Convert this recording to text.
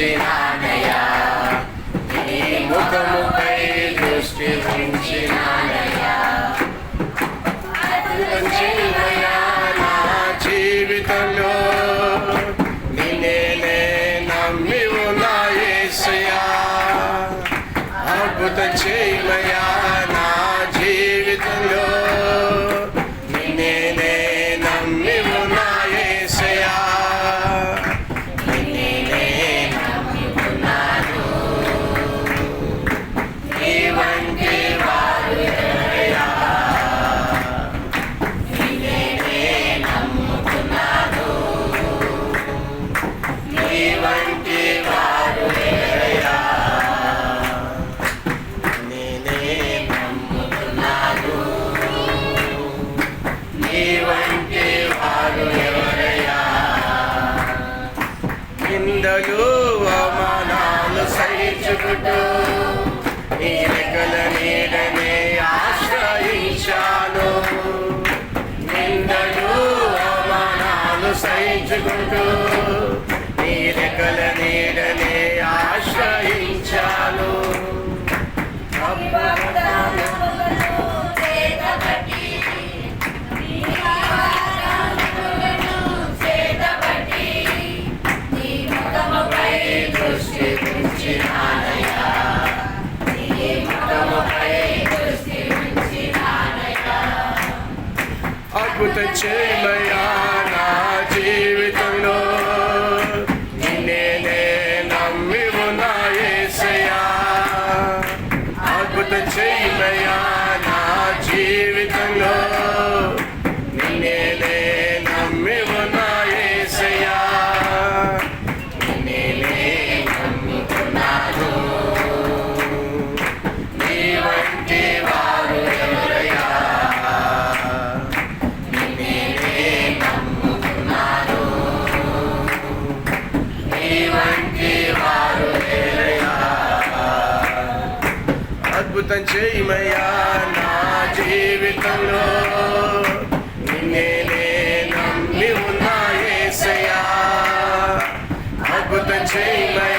ఉంచినానయ్యా. నీ ముఖముపై దృష్టి ఉంచినానయ్యా. నా జీవితంలో నిన్నే నమ్మి వంటి వారు ఎవరయ్యా నిందలు అవమానాలు సహించుకుంటూ నీ రెక్కల నీడనే ఆశ్రయించాను నిందలు అవమానాలు సహించుకుంటూ నీ రెక్కల నీడనే ఆశ్రయించాను. అద్భుత చేయమయ్యా నా జీవితంలో. నిన్నే నమ్మి ఉన్నాయేసయా అద్భుత చేయమయ్యా అద్భుతం చేయమయ్యా నా జీవితంలో. నిన్నే నమ్మి ఉన్నా యేసయ్యా అద్భుతం చేయమయ్యా